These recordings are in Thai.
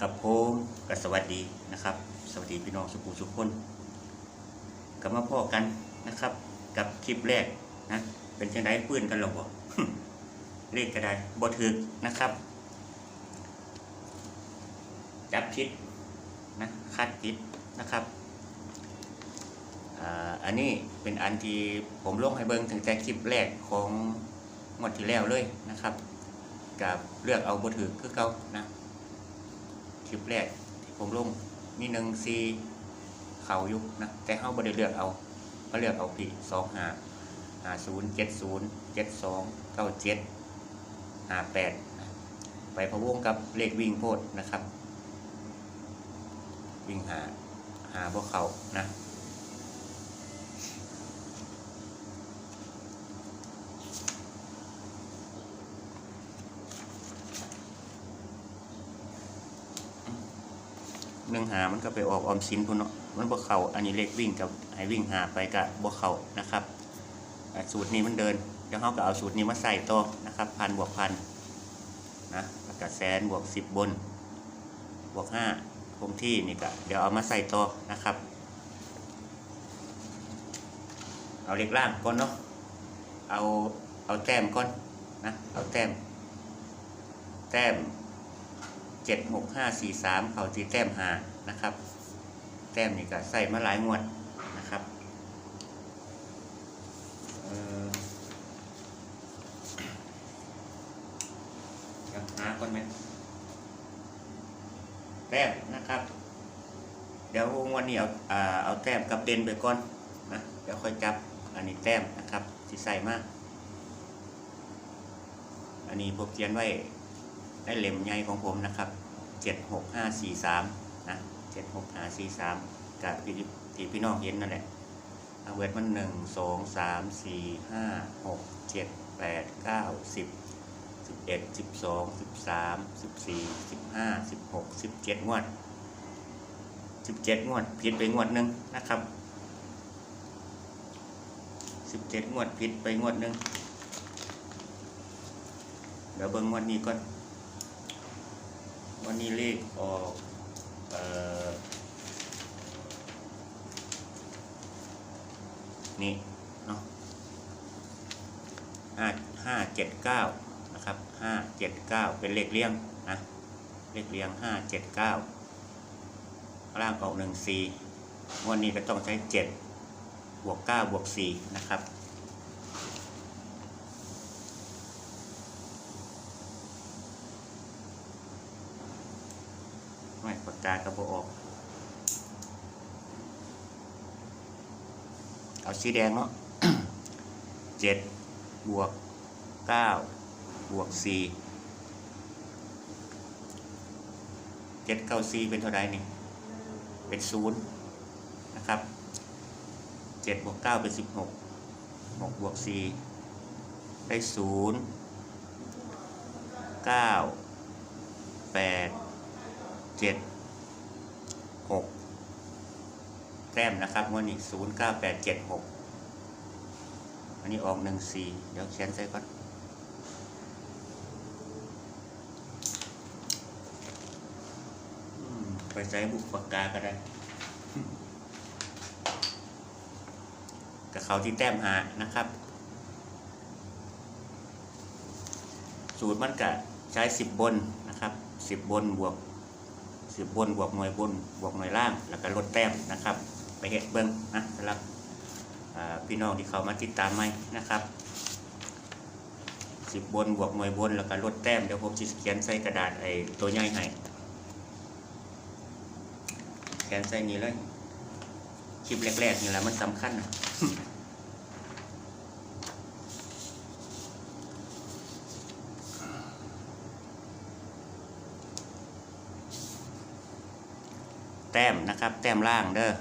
กับผมกับสวัสดีนะครับ สวัสดีพี่น้องสุขุสุขคนกลับมาพ่อกันนะครับ กับคลิปแรกนะเป็นจังไดปืนกันหรอบ่เลขก็ได้บ่ถึกนะครับ จับผิดนะคาดผิดนะครับอันนี้เป็นอันที่ผมลงให้เบิ่งถึงแต่คลิปแรกของงวดที่แล้วเลยนะครับ กับเลือกเอาบ่ถือคือเก่านะ ลิปแรกที่ผมลงมีหนึ่งซีเขายุกนะแต่เขาบริเลือกเอาก็เลือกเอาพี่สองห้าห้าศูนย์เจ็ดศูนย์เจ็ดสองเก้าเจ็ดห้าแปดไปพะวงกับเลขวิ่งโพดนะครับ วิ่งหาหาพวกเขานะ หนึ่งหามันก็ไปออกออมสินพุ่นเนาะมันบ่เขาอันนี้เลขวิ่งกับให้วิ่งหาไปกับบ่เขานะครับสูตรนี้มันเดินเดี๋ยวเขาก็เอาสูตรนี้มาใส่ต่อนะครับพันบวกพันนะแล้วก็แสนบวกสิบบน บวกห้าคงที่นี่ก็เดี๋ยวเอามาใส่ต่อนะครับ เอาเลขล่างก่อนเนาะเอาเอาแต้มก่อนนะเอาแต้มแต้ม เจ็ดหกห้าสี่สามเขาที่แต้มหานะครับ แต้มนี่ก็ใส่มาหลายงวดนะครับเออเดี๋ยวหาก่อนไหมแต้มนะครับ เดี๋ยวงวันนี้เอาอ่าเอาแต้มกับเดนไปก่อนนะเดี๋ยวค่อยจับอันนี้แต้มนะครับที่ใส่มาก อันนี้ผมเขียนไว้ ในเล่มใหญ่ของผมนะครับเจ็ดหกห้าสี่สามนะเจ็ดหกห้าสี่สามกับที่ที่พี่น้องเห็นนั่นแหละเอาเวทมันหนึ่งสองสามสี่ห้าหกเจ็ดแปดเก้าสิบสิบเอ็ดสิบสองสิบสามสิบสี่สิบห้าสิบหกสิบเจ็ดงวดสิบเจ็ดงวดผิดไปงวดหนึ่งนะครับสิบเจ็ดงวดผิดไปงวดหนึ่งเดี๋ยวเบิ่งงวดนี้ก่อน วันนี้เลขออกเอ่อนี่เนาะห้าห้าเจ็ดเก้านะครับห้าเจ็ดเก้าเป็นเลขเลี้ยงนะเลขเลี้ยงห้าเจ็ดเก้าล่างออกหนึ่งสี่วันนี้ก็ต้องใช้เจ็ดบวกเก้าบวกสี่นะครับ ไม่ปากกากระโบออก เอาสีแดงเนาะเจ็ดบวกเก้าบวกสี่เจ็ดเก้าสี่เป็นเท่าไรนี่ เป็นศูนย์นะครับเจ็ดบวกเก้าเป็นสิบหกหกบวกสี่ได้ศูนย์เก้าแปด เจ็ดหกแต้มนะครับงวดนี้ศูนย์เก้าแปดเจ็ดหกอันนี้ออกหนึ่งสี่เดี๋ยวเขียนใส่ก่อนไปใช้บุกปากกาก็ได้กับเขาที่แต้มหานะครับ สูตรมันกะใช้สิบบนนะครับสิบบนบวก สิบบนบวกหน่วยบนบวกหน่วยล่าง แล้วก็ลดแต้มนะครับ ไปเห็ดเบิ้งนะสำหรับพี่น้องที่เขามาติดตามไหมนะครับสิบบนบวกหน่วยบนแล้วก็ลดแต้มเดี๋ยวผมจะเขียนใส่กระดาษไอ้ตัวใหญ่ให้เขียนใส่นี้เลยคลิปแรกๆนี่แหละมันสำคัญนะ นะครับ แต้มล่างเด้อ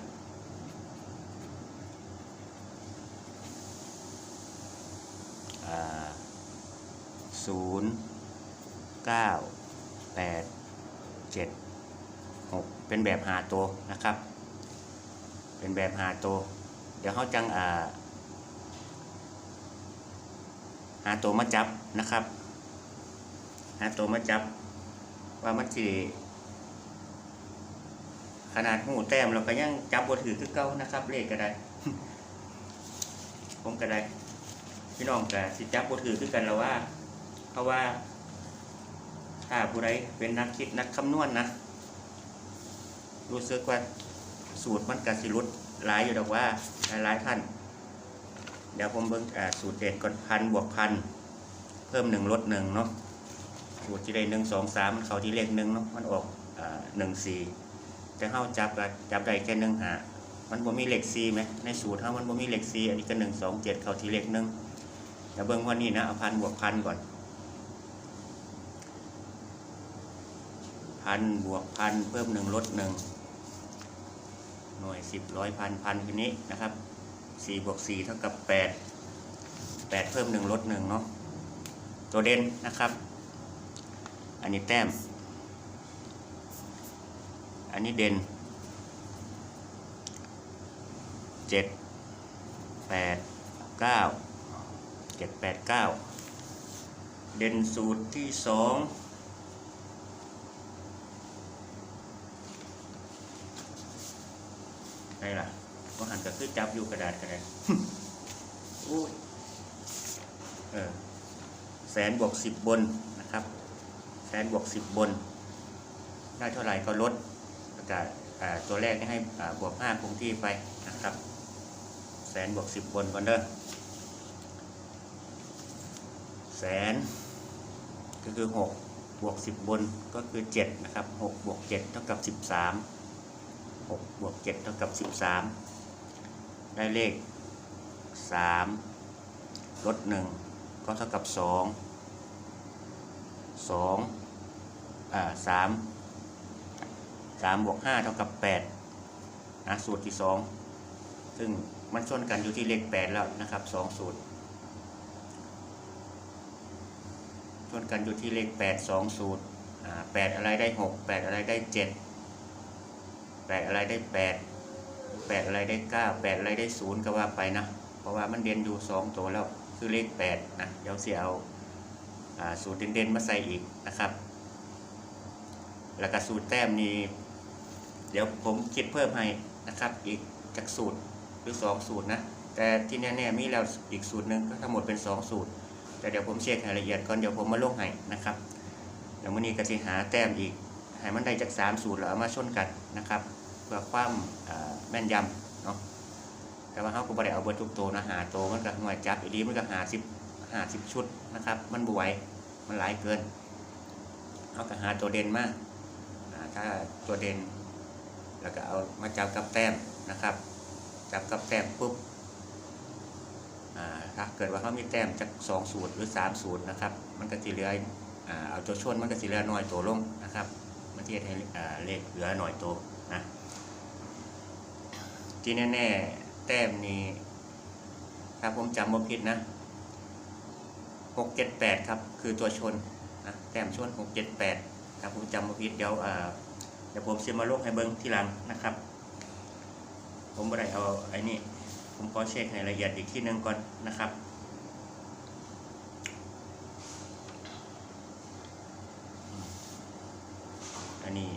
ศูนย์เก้าแปดเจ็ดหกเป็นแบบหาตัวนะครับ เป็นแบบหาตัวเดี๋ยวเขาจังอ่าหาตัวมาจับนะครับ หาตัวมาจับว่ามันจะ ขนาดหูแต้มเราก็ยังจับบถือคือเก่านะครับ เลขก็ได้ ผมก็ได้ พี่น้องก็สิจับบถือคือกันแล้วว่า เพราะว่า ถ้าผู้ใดเป็นนักคิดนักคำนวณนะรู้สึกว่าสูตรมันกสิรุดหลายอยู่ดอกว่าหลายท่าน เดี๋ยวผมเบิ่งอ่าสูตรเด่นก่อนพันบวกพันเพิ่มหนึ่งลดหนึ่งเนาะสูตรที่ได้หนึ่งสองสามมันเขาที่เลขหนึ่งเนาะมันออกหนึ่งสี่ แต่เฮาจับก็จับได้แค่หนึ่งหามันบ่มีเลขสี่ไหมในสูตรเฮามันบ่มีเลขสี่อันนี้ก็หนึ่งสองเจ็ดเข้าที่เลขหนึ่งเดี๋ยวเบิ่งวันนี้นะเอาพันบวกพันก่อนพันบวกพันเพิ่มหนึ่งลดหนึ่งหน่วยสิบร้อยพันพันทีนี้นะครับสี่บวกสี่เท่ากับแปดแปดเพิ่มหนึ่งลดหนึ่งเนาะตัวเด่นนะครับ อันนี้แต้ม อันนี้เด่นเจ็ดแปดเก้าเจ็ดแปดเก้าเด่นสูตรที่สองใช่ล่ะว่าหันก็คือจับอยู่กระดาษกระดาษโอ้ยเออแสนบวกสิบบนนะครับ แสนบวกสิบบน ได้เท่าไหร่ก็ลด แล้วก็อ่าตัวแรกให้บวกห้าคงที่ไปนะครับ แสนบวกสิบบนก่อนเด้อแสนก็คือหกบวกสิบบนก็คือเจ็ดนะครับหกบวกเจ็ดเท่ากับสิบสามหกบวกเจ็ดเท่ากับสิบสามได้เลขสามลดหนึ่งก็เท่ากับสองสองอ่าสามสามบวกห้าเท่ากับแปดนะสูตรที่สองซึ่งมันชนกันอยู่ที่เลขแปดแล้วนะครับสองสูตรชนกันอยู่ที่เลขแปดสองสูตรอ่าแปดอะไรได้หกแปดอะไรได้เจ็ดแปดอะไรได้แปดแปดอะไรได้เก้าแปดอะไรได้ศูนย์ก็ว่าไปนะ เพราะว่ามันเด่นอยู่สองตัวแล้วคือเลขแปดนะ เดี๋ยวเสียเอาอ่าสูตรเด่นๆมาใส่อีกนะครับ แล้วก็สูตรแต้มนี้ ดี๋ยวผมคิดเพิ่มให้นะครับ อีกจากสูตรหรือสองสูตรนะ แต่ที่แน่ๆมีแล้วอีกสูตรหนึ่งก็ทั้งหมดเป็นสองสูตร แต่เดี๋ยวผมเช็ครายละเอียดก่อนเดี๋ยวผมมาลงให้นะครับเดี๋ยววันนี้ก็จะหาแต้มอีกให้มันได้จากสามสูตรแล้วเอามาชนกันนะครับเพื่อความอ่าแม่นยำเนาะแต่ว่าเขาก็บ่ได้เอาเบอร์ทุกตัวนะหาตัวมันก็หน่วยจับอีดีมันก็หาสิบหาสิบชุดนะครับ มันบวยมันหลายเกินเขาก็หาตัวเด่นมาอ่าถ้าตัวเด่น แล้วก็เอามาจับกับแต้มนะครับ จับกับแต้มปุ๊บอ่าถ้าเกิดว่าเขามีแต้มจากสองสูตรหรือสามสูตรนะครับ มันก็จะเหลืออ่าเอาตัวชนมันก็จะเหลือหน้อยตัวลงนะครับมันจะเฮ็ดให้อ่าเลขเหลือหน่อยตัวนะที่แน่ๆแต้มนี้ถ้าผมจำบ่ผิดนะหกเจ็ดแปดครับคือตัวชนนะแต้มชนหกเจ็ดแปดถ้าผมจำบ่ผิดเดี๋ยวอ่า ดี๋ยวผมเสียมาลงให้เบิ้งทีหลังนะครับ ผมบ่ได้เอาไอ้นี่ผมขอเช็คให้ละเอียดอีกที่หนึ่งก่อนนะครับอันนี้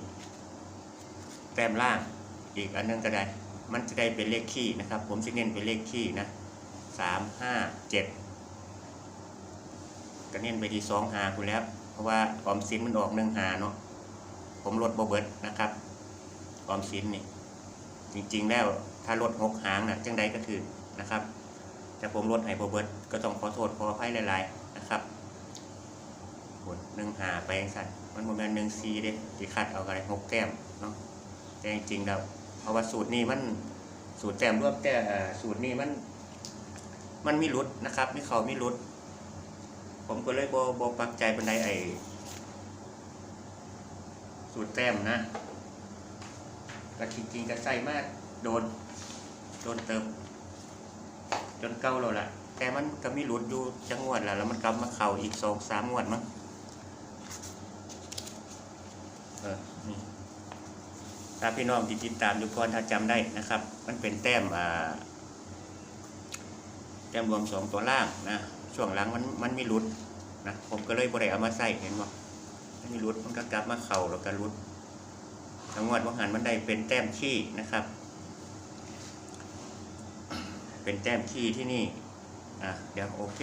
แต้มล่างอีกอันนึงก็ได้ มันจะได้เป็นเลขคี่นะครับ ผมจะเน้นเป็นเลขคี่นะสามห้าเจ็ดก็เน้นไปที่สองหาคุณแล้ว เพราะว่าออมสินมันออกหนึ่งหาเนาะ ผมลดโบเบิร์ตนะครับออมสินนี่จริงๆแล้วถ้าลดหกหางนะจังใดก็ถือนะครับ แต่ผมลดให้โบเบิร์ตก็ต้องขอโทษขออภัยหลายๆนะครับกดหนึ่งหาไปสั่นมันโมเมนหนึ่งซีเด้ที่คัดเอาอะไรหกแต้มเนาะแต่จริงๆแล้วเพราะว่าสูตรนี้มันสูตรแต้มรวบแต่สูตรนี้มัน มันมีรุดนะครับมีเขามีรุดผมก็เลยโบโบปักใจบันไดไอ สูตรแต้มนะก็จริงๆก็ใส่มากโดน โดนเติม จนเก่าแล้วล่ะ แต่มันก็มีหลุดอยู่จังหวัดละแล้วมันกลับมาเข่าอีกสองสามงวดมั้งเออนี่ถ้าพี่น้องที่ติดตามอยู่ก่อนถ้าจำได้นะครับ มันเป็นแต้มอ่าแต้มรวมสองตัวล่างนะช่วงหลังมันมันมีหลุดนะผมก็เลยบ่ได้เอามาใส่เห็นบ่มัน มีหลุดมันก็กลับมาเข่าแล้วก็หลุดทั้งงวดวังหันมันได้เป็นแต้มขี้นะครับ เป็นแต้มขี้ที่นี่อะเดี๋ยวโอเค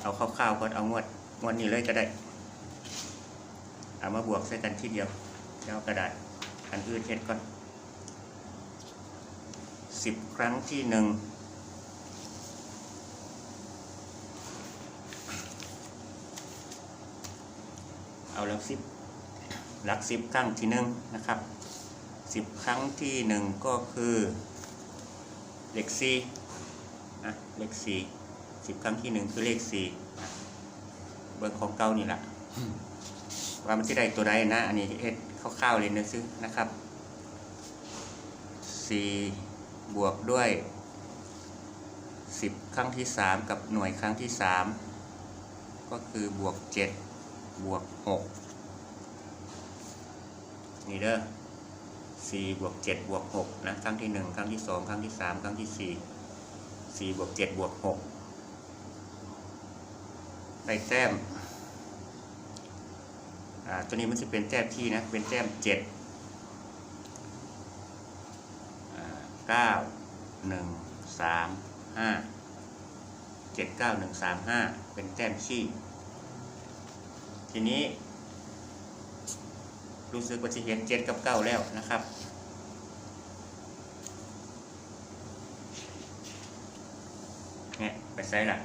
เอาคร่าวๆก่อนเอางวดงวดนี้เลยก็ได้เอามาบวกใส่กันทีเดียวแล้วเอากระดาษอันอื่นเฮ็ดก่อนสิบครั้งที่หนึ่ง เอาหลั กสิบหลักสิบครั้งที่หนึ่งนะครับสิบครั้งที่หนึ่งก็คือเลขสี่นะเลขสี่สิบครั้งที่หนึ่งคือเลขสี่เบอร์ของเก่านี่แหละว่ามันที่ใดตัวใดนะ อันนี้เอ็ดคร่าวๆเลยนะซึ่งนะครับสี่บวกด้วยสิบครั้งที่สามกับหน่วยครั้งที่สามก็คือบวกเจ็ดบวกหก นี่เด้อสี่บวกเจ็ดบวกหกนะครั้งที่หนึ่งครั้งที่สองครั้งที่สามครั้งที่สี่สี่บวกเจ็ดบวกหกได้แต้มอ่าตัวนี้มันจะเป็นแต้มที่นะเป็นแต้มเจ็ดอ่าเก้าหนึ่งสามห้าเจ็ดเก้าหนึ่งสามห้าเป็นแต้มขี้ทีนี้ รู้สึกว่าจะเห็นเจ็ดกับเก้าแล้วนะครับ เนี่ยไปใส่ละ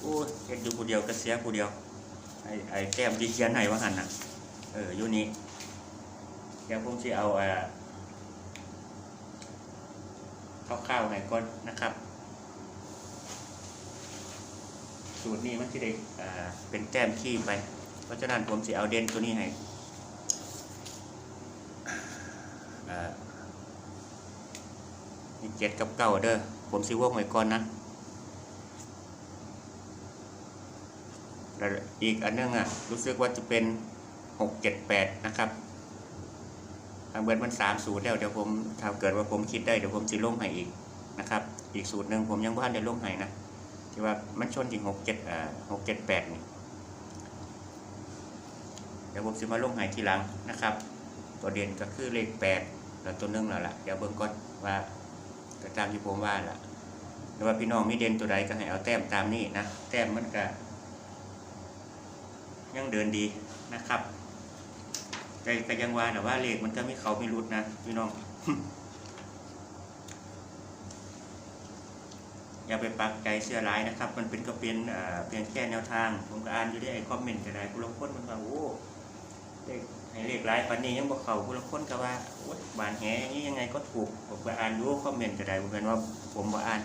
โอ้เห็นอยู่ผู้เดียวก็เสียผู้เดียว ไอ้ไอ้แก้มที่เขียนให้ว่าหันน่ะ เอออยู่นี้เดี๋ยวผมจะเอาเอ่อข้าวๆให้ก่อนนะครับ สูตรนี้มันจะได้อ่าเป็นแต้มขี้ไป เพราะฉะนั้นผมจะเอาเด่นตัวนี้ให้ อ่านี่เจ็ดกับเก้าเด้อผมสิวงไว้ก่อนนะแล้วอีกอันนึงอะรู้สึกว่าจะเป็นหกเจ็ดแปดนะครับทางเบิร์ดมันสามสูตรแล้วเดี๋ยวผมถ้าเกิดว่าผมคิดได้เดี๋ยวผมจะลงให้อีกนะครับ อีกสูตรหนึ่งผมยังบ่ทันได้ลงให้นะที่ว่ามันชนจริงหกเจ็ดอ่าหกเจ็ดแปดนี่เดี๋ยวผมจะมาลงให้ทีหลังนะครับ ตัวเด่นก็คือเลขแปด แล้วตัวนึงแล้วล่ะเดี๋ยวเบิ่งก่อนว่าก็ตามที่ผมว่าล่ะหรือว่าพี่น้องมีเด่นตัวใดก็ให้เอาแต้มตามนี้นะแต้มมันก็ยังเดินดีนะครับแต่ก็ยังว่าแต่ว่าเลขมันก็ไม่เขาไม่รุดนะพี่น้อง อย่าไปปักใจเสื้อร้ายนะครับ มันเป็นก็เป็นเออเพียงแค่แนวทาง ผมก็อ่านอยู่ได้ไอ้คอมเมนต์ก็ได้ผู้ลางคนมันว่าโอ้เลข ให้เลขร้ายปันนี้ยังบอกเขาผู้ลางคนก็ว่าโอ้ยบานแหอย่างนี้ยังไงก็ถูกผมก็อ่านรู้คอมเมนต์ก็ได้ผมเป็นว่าผมบ่อ่าน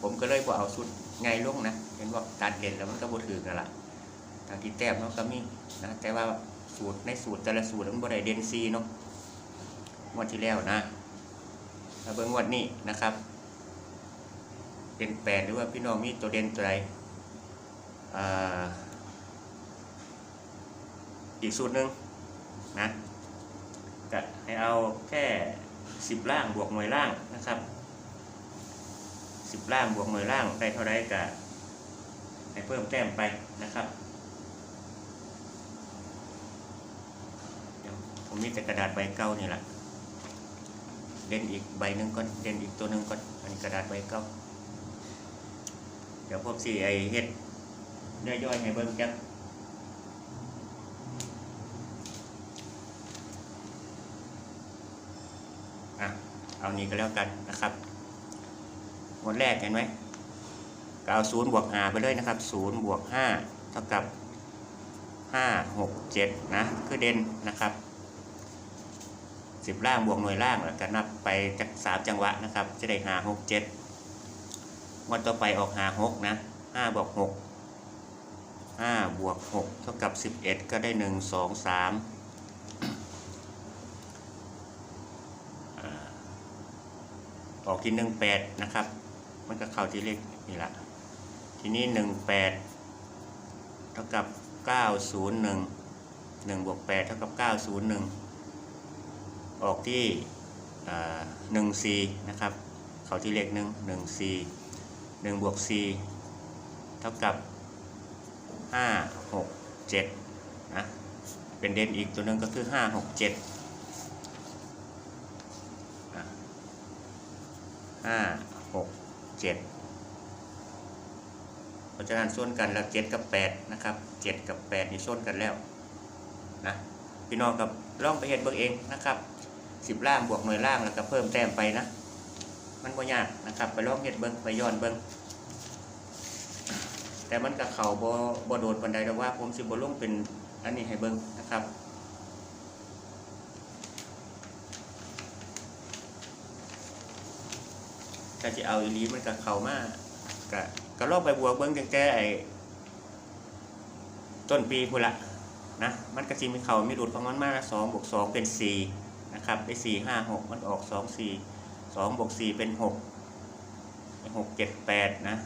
ผมก็เลยบ่เอาสุดไงลงนะเห็นว่าตัดเด่นแล้วมันก็บ่ถือกันละทางที่แต้มเนาะก็มีนะแต่ว่าสูตรในสูตรแต่ละสูตรมันบ่ได้เด่นซีเนาะงวดที่แล้วนะมาเบิ่งงวดนี้นะครับ เป็นแปดหรือว่าพี่น้องมีตัวเด่นตัวใดอ่าอีกสูตรหนึ่ง นะก็ให้เอาแค่สิบล่างบวกหน่วยล่างนะครับสิบล่างบวกหน่วยล่างได้เท่าไรก็ให้เพิ่มแต้มไปนะครับเดี๋ยวผมมีแต่กระดาษใบเก่านี่แหละเด่นอีกใบหนึ่งก่อนเด่นอีกตัวหนึ่งก่อนอันนี้กระดาษใบเก่าเดี๋ยวผมสิไอเฮ็ดย่อยๆให้เบิ่งจักอะ เอานี้ก็แล้วกันนะครับหมดแรกเห็นไหมก็เอาศูนย์บวกหาไปเลยนะครับศูนย์บวกห้าเท่ากับห้าหกเจ็ดนะ คือเด่นนะครับสิบล่างบวกหน่วยล่างแล้วก็นับไปจากสามจังหวะนะครับ จะได้หาหกเจ็ดงวดต่อไปออกหาหกนะห้าบวกหกห้าบวกหกเท่ากับสิบเอ็ดก็ได้หนึ่งสองสาม ออกที่หนึ่งแปดนะครับ มันก็เข้าที่เลขนี่แหละทีนี้หนึ่งแปดเท่ากับเก้าศูนย์หนึ่งหนึ่งบวกแปดเท่ากับเก้าศูนย์หนึ่งออกที่หนึ่งสี่นะครับ เข้าที่เลขหนึ่งหนึ่งสี่หนึ่งบวกสี่เท่ากับห้าหกเจ็ดนะเป็นเด่นอีกตัวหนึ่งก็คือห้าหกเจ็ด ห้าหกเจ็ดเพราะฉะนั้นส่วนกันแล้วเจ็ดกับแปดนะครับเจ็ดกับแปดนี่ส่วนกันแล้วนะพี่น้องกับลองไปเห็นเบิ่งเองนะครับสิบล่างบวกหน่วยล่างแล้วก็เพิ่มแต้มไปนะ มันบ่ยากนะครับ ไปลองเห็ดเบิ่งไปย้อนเบิ่งแต่มันกับเขาบ่บ่โดนปันใดแต่ว่าผมสิบ่ลุ่งเป็นอันนี้ให้เบิ่งนะครับ ก็จะเอาอีลีมันกับเขามากก็ก็ลองไปบวกเบิ้งตั้งแต่ไอ้ต้นปีพุ่นละนะมันก็จะมีเขามีหลุดของมันมากนะสองบวกสองเป็นสี่นะครับได้สี่ห้าหกมันออกสองสี่สองบวกสี่เป็นหกหกเจ็ดแปดนะ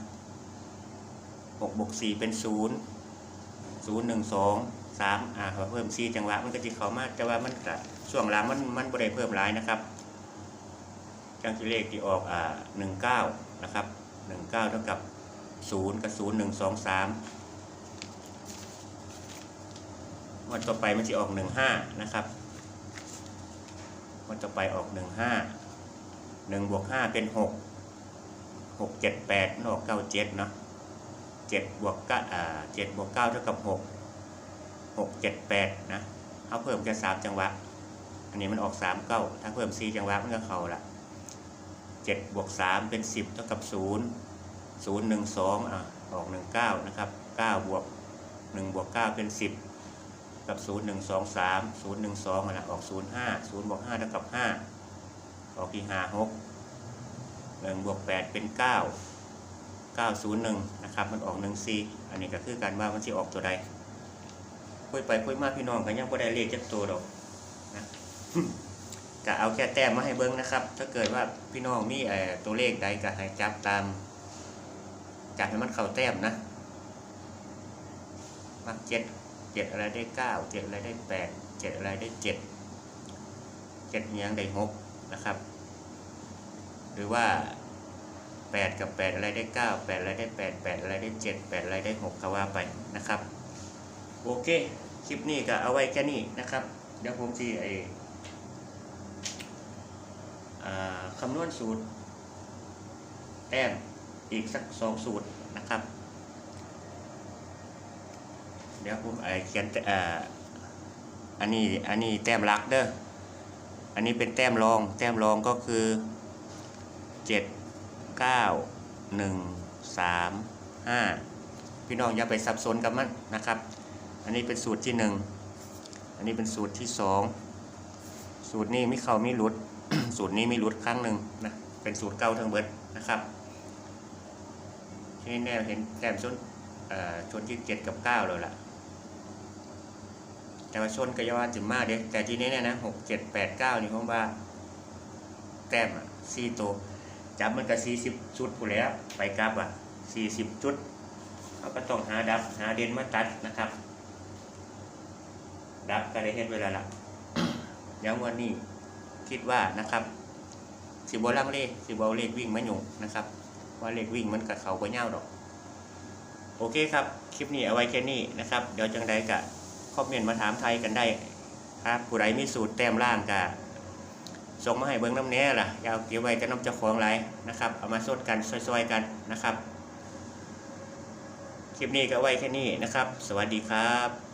หกบวกสี่เป็นศูนย์ศูนย์หนึ่งสองสามอ่าเพิ่มสี่จังหวะมันก็จะเขามากแต่ว่ามันก็ช่วงหลังมันมันบ่ได้เพิ่มหลายนะครับ จังที่เลขที่ออกอ่าหนึ่งเก้านะครับหนึ่งเก้าเท่ากับศูนย์กับศูนย์หนึ่งสองสามวันต่อไปมันจะออกหนึ่งห้านะครับวันต่อไปออกหนึ่งห้าหนึ่งบวกห้าเป็นหกหกเจ็ดแปดออกเก้าเจ็ดเนาะเจ็ดบวกเก้าอ่าเจ็ดบวกเก้าเท่ากับหกหกเจ็ดแปดนะเอาเพิ่มแค่สามจังหวะ อันนี้มันออกสามเก้าถ้าเพิ่มสี่จังหวะมันก็เข้าละ เจ็ดบวกสามเป็นสิบเท่ากับศูนย์ศูนย์หนึ่งสองอะออกหนึ่งเก้านะครับเก้าบวกหนึ่งบวกเก้าเป็นสิบกับศูนย์หนึ่งสองสามศูนย์หนึ่งสองนะออกศูนย์ห้าศูนย์บวกห้าเท่ากับห้าออกที่ห้าหกหนึ่งบวกแปดเป็นเก้าเก้าศูนย์หนึ่งนะครับ มันออกหนึ่งสี่อันนี้ก็คือการว่ามันจะออกตัวใดคุยไปคุยมาพี่น้องกันยังไม่ได้เลขจักตัวดอกนะ ก็เอาแค่แต้มมาให้เบิ้งนะครับ ถ้าเกิดว่าพี่น้องนี่ตัวเลขใดก็ให้จับตามจับให้มันเข้าแต้มนะมักเจ็ดเจ็ดอะไรได้เก้าเจ็ดอะไรได้แปดเจ็ดอะไรได้เจ็ดเจ็ดเนียงได้หกนะครับ หรือว่าแปดกับแปดอะไรได้เก้าแปดอะไรได้แปดแปดอะไรได้เจ็ดแปดอะไรได้หกก็ว่าไปนะครับ โอเค คลิปนี้ก็เอาไว้แค่นี้นะครับ เดี๋ยวผมที่ไอ อ่า คำนวณสูตร แต้มอีกสักสองสูตรนะครับ เดี๋ยวผมเขียนอันนี้อันนี้แต้มหลักเด้ออันนี้เป็นแต้มรอง แต้มรองก็คือเจ็ดเก้าหนึ่งสามห้าพี่น้องอย่าไปสับสนกับมันนะครับ อันนี้เป็นสูตรที่หนึ่งอันนี้เป็นสูตรที่สองสูตรนี้มีเขามีหลุด สูตรนี้มีหลุดครั้งหนึ่งนะเป็นสูตรเก่าทั้งเบิดนะครับที่นี่แน่เห็นแต้มชนชนที่เจ็ดกับเก้าเลยล่ะ แต่ว่าชนก็ยาว่าจิมากเด้แต่ที่นี้เนี่ยนะหกเจ็ดแปดเก้านี่ผมว่า แต้มอะสี่ตัวจับมันก็สี่สิบชุดผู้แล้วไปกลับอะสี่สิบชุดเราก็ต้องหาดับหาเด่นมาตัดนะครับ ดับก็ได้เห็นเวลาละยังวันนี้ คิดว่านะครับสิบวลังเลสิบวเลขวิ่งมาอยู่นะครับ ว่าเลขวิ่งมันกับเขาก็เง่าดอก โอเคครับ คลิปนี้เอาไว้แค่นี้นะครับ เดี๋ยวจังใดกะคอมเมนต์มาถามไทยกันได้ครับผู้ใดมีสูตรแต้มล่างกะส่งมาให้เบิ้งน้ำแน่ล่ะยาวเก็บไว้กับน้ำเจ้าของไรนะครับ เอามาสดกันซอยๆกันนะครับ คลิปนี้ก็ไว้แค่นี้นะครับ สวัสดีครับ